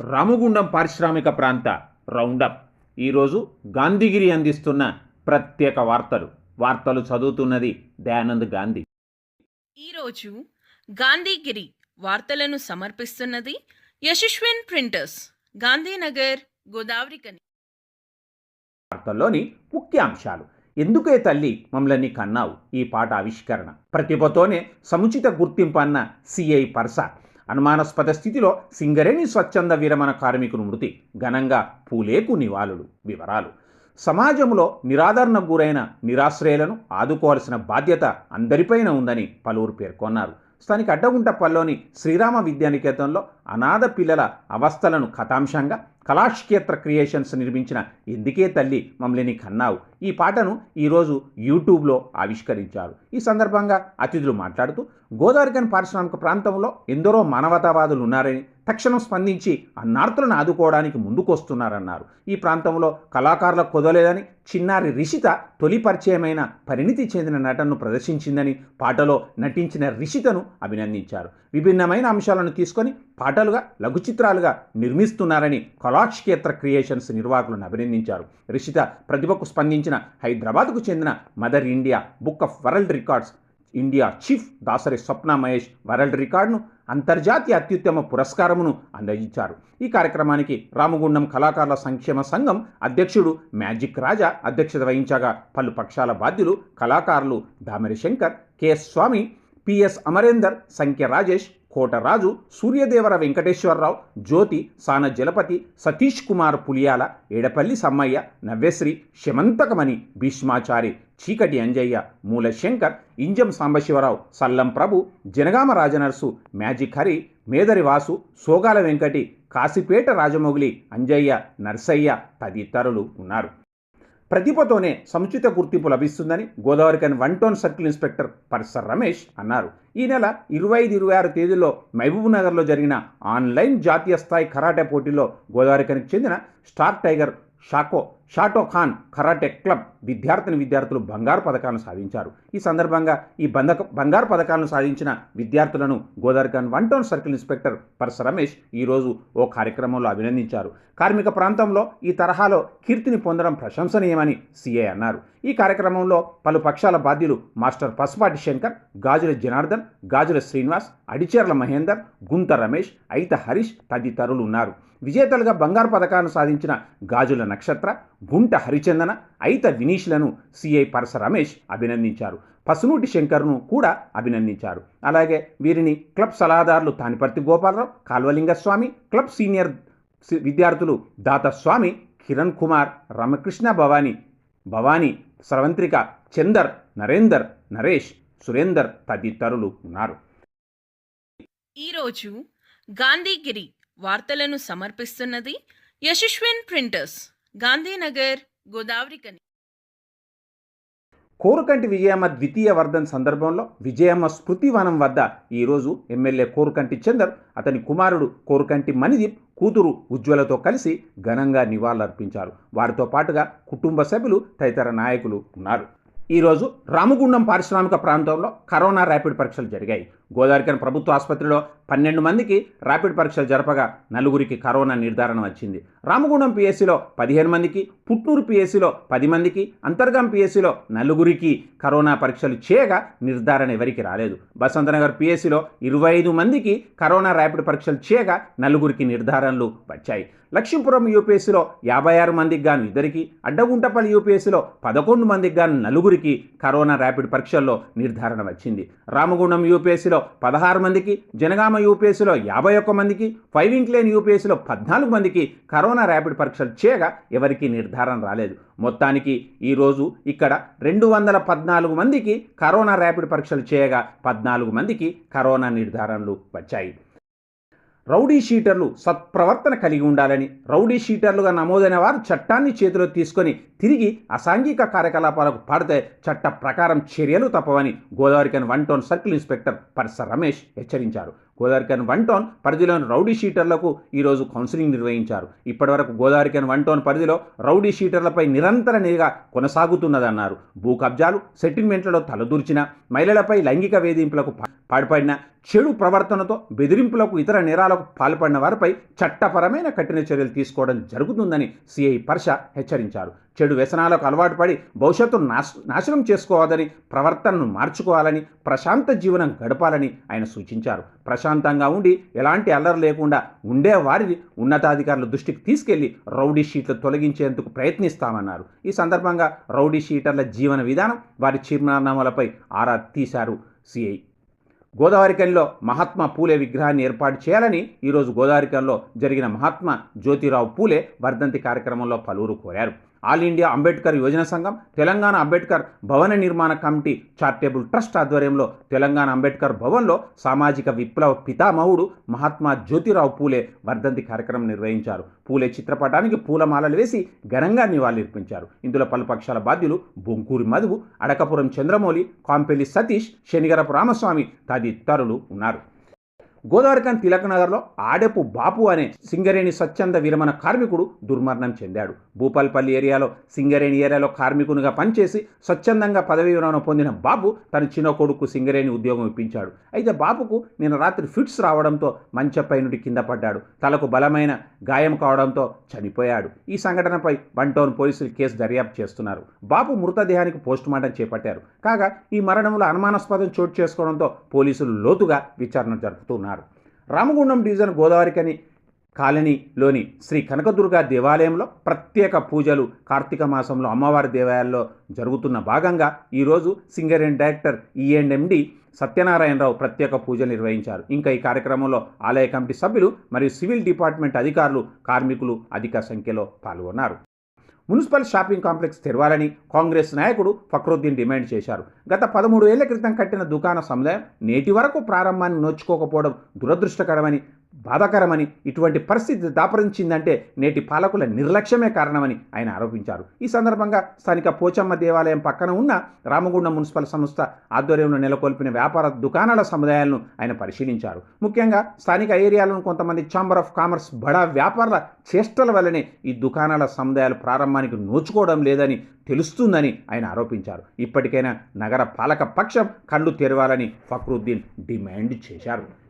రామగుండం పారిశ్రామిక ప్రాంత రౌండప్. ఈరోజు గాంధీగిరి అందిస్తున్న ప్రత్యేక వార్తలు. వార్తలు చదువుతున్నది దయానంద్ గాంధీ. ఈరోజు గాంధీగిరి వార్తలను సమర్పిస్తున్నది యశస్విన్ ప్రింటర్స్ గాంధీనగర్ గోదావరికని వార్తల్లోని ముఖ్యాంశాలు. ఎందుకే తల్లి మమ్మల్ని కన్నావు? ఈ పాట ఆవిష్కరణ. ప్రతిభతోనే సముచిత గుర్తింపు అన్న సిఐ పర్స అనుమానాస్పద స్థితిలో సింగరేణి స్వచ్ఛంద విరమణ కార్మికుని మృతి ఘనంగా పూలేకు నివాళులు వివరాలు. సమాజంలో నిరాదరణ గురైన నిరాశ్రయులను ఆదుకోవాల్సిన బాధ్యత అందరిపైన ఉందని పలువురు పేర్కొన్నారు. స్థానిక అడ్డగుంటపల్లిలోని శ్రీరామ విద్యానికేతనంలో అనాథ పిల్లల అవస్థలను కథాంశంగా కళాక్షేత్ర క్రియేషన్స్ నిర్మించిన ఎందుకే తల్లి మమ్మల్ని కన్నావు ఈ పాటను ఈరోజు యూట్యూబ్లో ఆవిష్కరించారు. ఈ సందర్భంగా అతిథులు మాట్లాడుతూ గోదావరికన్ పారిశ్రామిక ప్రాంతంలో ఎందరో మానవతావాదులు ఉన్నారని తక్షణం స్పందించి అన్నార్తులను ఆదుకోవడానికి ముందుకొస్తున్నారన్నారు. ఈ ప్రాంతంలో కళాకారుల కుదలేదని చిన్నారి రిషిత తొలి పరిచయమైన పరిణితి చెందిన నటనను ప్రదర్శించిందని పాటలో నటించిన రిషితను అభినందించారు. విభిన్నమైన అంశాలను తీసుకొని పాటలుగా లఘు చిత్రాలుగా నిర్మిస్తున్నారని కళాక్షేత్ర క్రియేషన్స్ నిర్వాహకులను అభినందించారు. రిషిత ప్రతిభకు స్పందించిన హైదరాబాద్కు చెందిన mother India book of world records India chief Dasari Swapna Mahesh world రికార్డును అంతర్జాతీయ అత్యుత్తమ పురస్కారమును అందజేశారు ఈ కార్యక్రమానికి రామగుండం కళాకారుల సంక్షేమ సంఘం అధ్యక్షుడు మ్యాజిక్ రాజా అధ్యక్షత వహించగా పలు పక్షాల బాధ్యులు కళాకారులు దామరి శంకర్ కెఎస్ స్వామి పిఎస్ అమరేందర్ సంఖ్య రాజేష్ కోటరాజు సూర్యదేవర వెంకటేశ్వరరావు జ్యోతి సాన జలపతి సతీష్ కుమార్ పులియాల ఏడపల్లి సమ్మయ్య నవ్యశ్రీ శమంతకమణి భీష్మాచారి చీకటి అంజయ్య మూలశంకర్ ఇంజం సాంబశివరావు సల్లం ప్రభు జనగామ రాజనర్సు మ్యాజిక్ హరి మేదరి వాసు సోగాల వెంకటి కాశీపేట రాజమౌళి అంజయ్య నర్సయ్య తదితరులు ఉన్నారు. ప్రతిభతోనే సముచిత గుర్తింపు లభిస్తుందని Godavarikhani one town circle inspector పర్సర్ Ramesh అన్నారు. ఈ నెల ఇరవై ఐదు ఇరవై ఆరు తేదీలో మహబూబ్ నగర్లో జరిగిన ఆన్లైన్ జాతీయ స్థాయి కరాటే పోటీలో గోదావరి కనికి చెందిన స్టార్ టైగర్ షాకో షాటో ఖాన్ కరాటే క్లబ్ విద్యార్థిని విద్యార్థులు బంగారు పథకాలను సాధించారు. ఈ సందర్భంగా ఈ బంధక బంగారు పథకాలను సాధించిన విద్యార్థులను Godavarikhani one town circle inspector Parasa Ramesh ఈరోజు ఓ కార్యక్రమంలో అభినందించారు. కార్మిక ప్రాంతంలో ఈ తరహాలో కీర్తిని పొందడం ప్రశంసనీయమని సీఏ అన్నారు. ఈ కార్యక్రమంలో పలు పక్షాల బాధ్యులు మాస్టర్ పసుపాటి శంకర్ గాజుల జనార్దన్ గాజుల శ్రీనివాస్ అడిచేర్ల మహేందర్ గుంత రమేష్ అయిత హరీష్ తదితరులు ఉన్నారు. విజేతలుగా బంగారు పథకాలను సాధించిన గాజుల నక్షత్ర గుంట హరిచందన అయిత వినీష్లను సిఐ పరస రమేష్ అభినందించారు. పసునూటి శంకర్ను కూడా అభినందించారు. అలాగే వీరిని క్లబ్ సలహాదారులు తానిపర్తి గోపాలరావు కాల్వలింగస్వామి క్లబ్ సీనియర్ విద్యార్థులు దాత స్వామి కిరణ్ కుమార్ రామకృష్ణ భవానీ భవానీ స్రవంత్రిక చందర్ నరేందర్ నరేష్ సురేందర్ తదితరులు ఉన్నారు. ఈరోజు గాంధీగిరి వార్తలను సమర్పిస్తున్నది యశస్విన్ ప్రింటర్స్. గాంధీనగర్ గోదావరికని కోరుకంటి విజయమ్మ ద్వితీయ వర్ధన్ సందర్భంలో విజయమ్మ స్మృతివనం వద్ద ఈరోజు ఎమ్మెల్యే కోరుకంటి చందర్ అతని కుమారుడు కోరుకంటి మణిదీప్ కూతురు ఉజ్వలతో కలిసి ఘనంగా నివాళులర్పించారు. వారితో పాటుగా కుటుంబ సభ్యులు తదితర నాయకులు ఉన్నారు. ఈరోజు రామగుండం పారిశ్రామిక ప్రాంతంలో కరోనా ర్యాపిడ్ పరీక్షలు జరిగాయి. గోదావరికన్ ప్రభుత్వ ఆసుపత్రిలో పన్నెండు మందికి ర్యాపిడ్ పరీక్షలు జరపగా నలుగురికి కరోనా నిర్ధారణ వచ్చింది. రామగుండం పిఎస్సిలో పదిహేను మందికి పుట్నూరు పిఎస్సిలో పది మందికి అంతర్గం పిఎస్సిలో నలుగురికి కరోనా పరీక్షలు చేయగా నిర్ధారణ ఎవరికి రాలేదు. బసంతనగర్ పిఎస్సిలో ఇరవై ఐదు మందికి కరోనా ర్యాపిడ్ పరీక్షలు చేయగా నలుగురికి నిర్ధారణలు వచ్చాయి. లక్ష్మీపురం యూపీఎస్సీలో యాభై ఆరు మందికి గాను ఇద్దరికి అడ్డగుంటపల్లి యూపీఎస్సీలో పదకొండు మందికి గాను నలుగురికి కరోనా ర్యాపిడ్ పరీక్షల్లో నిర్ధారణ వచ్చింది. రామగుండం యూపీఎస్సీలో పదహారు మందికి జనగామ యూపీఎస్సీలో యాభై ఒక్క మందికి ఫైవ్ ఇంక్లేన్ యూపీఎస్సీలో పద్నాలుగు మందికి కరోనా ర్యాపిడ్ పరీక్షలు చేయగా ఎవరికీ నిర్ధారణ రాలేదు. మొత్తానికి ఈరోజు ఇక్కడ రెండు వందల పద్నాలుగు మందికి కరోనా ర్యాపిడ్ పరీక్షలు చేయగా పద్నాలుగు మందికి కరోనా నిర్ధారణలు వచ్చాయి. రౌడీ షీటర్లు సత్ప్రవర్తన కలిగి ఉండాలని రౌడీ షీటర్లుగా నమోదైన వారు చట్టాన్ని చేతిలో తీసుకొని తిరిగి అసాంఘిక కార్యకలాపాలకు పాడితే చట్ట ప్రకారం చర్యలు తప్పవని Godavarikhani one town circle inspector పర్స Ramesh హెచ్చరించారు. గోదావరికన్ వన్ టౌన్ పరిధిలోని రౌడీ షీటర్లకు ఈరోజు కౌన్సిలింగ్ నిర్వహించారు. ఇప్పటివరకు గోదావరికన్ వన్ టౌన్ పరిధిలో రౌడీ షీటర్లపై నిరంతర నిఘా కొనసాగుతున్నదన్నారు. భూ కబ్జాలు సెటిల్మెంట్లలో తలదూర్చిన మహిళలపై లైంగిక వేధింపులకు పాల్పడిన చెడు ప్రవర్తనతో బెదిరింపులకు ఇతర నేరాలకు పాల్పడిన వారిపై చట్టపరమైన కఠిన చర్యలు తీసుకోవడం జరుగుతుందని సిఐ పర్ష హెచ్చరించారు. చెడు వ్యసనాలకు అలవాటు పడి భవిష్యత్తును నాశ నాశనం చేసుకోవద్దని ప్రవర్తనను మార్చుకోవాలని ప్రశాంత జీవనం గడపాలని ఆయన సూచించారు. ప్రశాంతంగా ఉండి ఎలాంటి అల్లరి లేకుండా ఉండే వారిని ఉన్నతాధికారుల దృష్టికి తీసుకెళ్ళి రౌడీ షీట్లు తొలగించేందుకు ప్రయత్నిస్తామన్నారు. ఈ సందర్భంగా రౌడీ షీటర్ల జీవన విధానం వారి చిరునామాలపై ఆరా తీశారు సిఐ. గోదావరికంలో మహాత్మా పూలే విగ్రహాన్ని ఏర్పాటు చేయాలని ఈరోజు గోదావరికంలో జరిగిన మహాత్మా జ్యోతిరావు పూలే వర్ధంతి కార్యక్రమంలో పలువురు కోరారు. ఆల్ ఇండియా అంబేద్కర్ యోజన సంఘం తెలంగాణ అంబేద్కర్ భవన నిర్మాణ కమిటీ చారిటబుల్ ట్రస్ట్ ఆధ్వర్యంలో తెలంగాణ అంబేద్కర్ భవన్లో సామాజిక విప్లవ పితామహుడు మహాత్మా జ్యోతిరావు పూలే వర్ధంతి కార్యక్రమం నిర్వహించారు. పూలే చిత్రపటానికి పూలమాలలు వేసి ఘనంగా నివాళులర్పించారు. ఇందులో పలు పక్షాల బాధ్యులు బొంకూరి మధువు అడకపురం చంద్రమౌళి కాంపెల్లి సతీష్ శనిగరపు రామస్వామి తదితరులు ఉన్నారు. గోదావరికన్ తిలక్ నగర్లో ఆడెపు బాపు అనే సింగరేణి స్వచ్ఛంద విరమణ కార్మికుడు దుర్మరణం చెందాడు. భూపాల్పల్లి ఏరియాలో సింగరేణి ఏరియాలో కార్మికునిగా పనిచేసి స్వచ్ఛందంగా పదవీ విరమణ పొందిన బాబు తన చిన్న కొడుకు సింగరేణి ఉద్యోగం ఇప్పించాడు. అయితే బాబుకు నిన్న రాత్రి ఫిట్స్ రావడంతో మంచపై నుండి కింద పడ్డాడు. తలకు బలమైన గాయం కావడంతో చనిపోయాడు. ఈ సంఘటనపై వన్ టౌన్ పోలీసులు కేసు దర్యాప్తు చేస్తున్నారు. బాబు మృతదేహానికి పోస్టుమార్టం చేపట్టారు. కాగా ఈ మరణంలో అనుమానాస్పదం చోటు చేసుకోవడంతో పోలీసులు లోతుగా విచారణ జరుపుతున్నారు. రామగుండం డివిజన్ గోదావరికని కాలనీలోని శ్రీ కనకదుర్గ దేవాలయంలో ప్రత్యేక పూజలు కార్తీక మాసంలో అమ్మవారి దేవాలయాల్లో జరుగుతున్న భాగంగా ఈరోజు సింగరేణి డైరెక్టర్ ఈఎండ్ఎండి సత్యనారాయణరావు ప్రత్యేక పూజలు నిర్వహించారు. ఇంకా ఈ కార్యక్రమంలో ఆలయ కమిటీ సభ్యులు మరియు సివిల్ డిపార్ట్మెంట్ అధికారులు కార్మికులు అధిక సంఖ్యలో పాల్గొన్నారు. మున్సిపల్ షాపింగ్ కాంప్లెక్స్ తెరవాలని కాంగ్రెస్ నాయకుడు ఫక్రుద్దీన్ డిమాండ్ చేశారు. గత పదమూడు ఏళ్ళ క్రితం కట్టిన దుకాణ సముదాయం నేటి వరకు ప్రారంభాన్ని నోచుకోకపోవడం దురదృష్టకరమని బాధాకరమని ఇటువంటి పరిస్థితి దాపరించిందంటే నేటి పాలకుల నిర్లక్ష్యమే కారణమని ఆయన ఆరోపించారు. ఈ సందర్భంగా స్థానిక పోచమ్మ దేవాలయం పక్కన ఉన్న రామగుండం మున్సిపల్ సంస్థ ఆధ్వర్యంలో నెలకొల్పిన వ్యాపార దుకాణాల సముదాయాలను ఆయన పరిశీలించారు. ముఖ్యంగా స్థానిక ఏరియాలను కొంతమంది ఛాంబర్ ఆఫ్ కామర్స్ బడా వ్యాపారుల చేష్టల వల్లనే ఈ దుకాణాల సముదాయాలు ప్రారంభానికి నోచుకోవడం లేదని తెలుస్తుందని ఆయన ఆరోపించారు. ఇప్పటికైనా నగర పాలక పక్షం కళ్ళు తెరవాలని ఫక్రుద్దీన్ డిమాండ్ చేశారు.